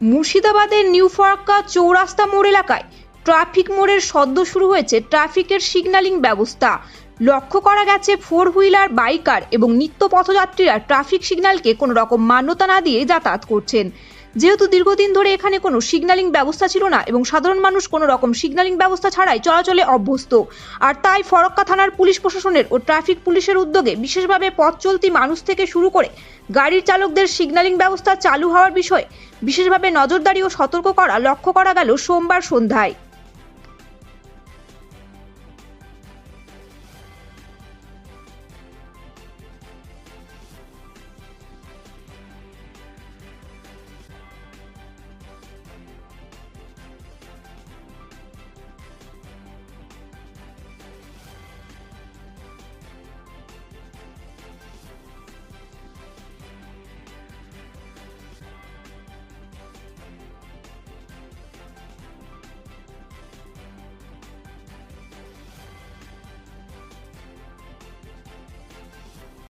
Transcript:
মুর্শিদাবাদের নিউ ফরাক্কা চৌরাস্তা মোড় এলাকায় ট্রাফিক মোড়ের সদ্য শুরু হয়েছে ট্রাফিকের সিগন্যালিং ব্যবস্থা। লক্ষ্য করা গেছে ফোর হুইলার, বাইকার এবং নিত্য পথযাত্রীরা ট্রাফিক সিগন্যালকে কোনো রকম মান্যতা না দিয়ে যাতায়াত করছেন। যেহেতু দীর্ঘদিন ধরে এখানে কোনো সিগন্যালিং ব্যবস্থা ছিল না এবং সাধারণ মানুষ কোনো রকম সিগন্যালিং ব্যবস্থা ছাড়াই চলাচলে অভ্যস্ত। আর তাই ফরক্কা থানার পুলিশ প্রশাসনের ও ট্রাফিক পুলিশের উদ্যোগে বিশেষভাবে পথ চলতি মানুষ থেকে শুরু করে গাড়ির চালকদের সিগন্যালিং ব্যবস্থা চালু হওয়ার বিষয়ে বিশেষভাবে নজরদারি ও সতর্ক করা লক্ষ্য করা গেল সোমবার সন্ধ্যায়।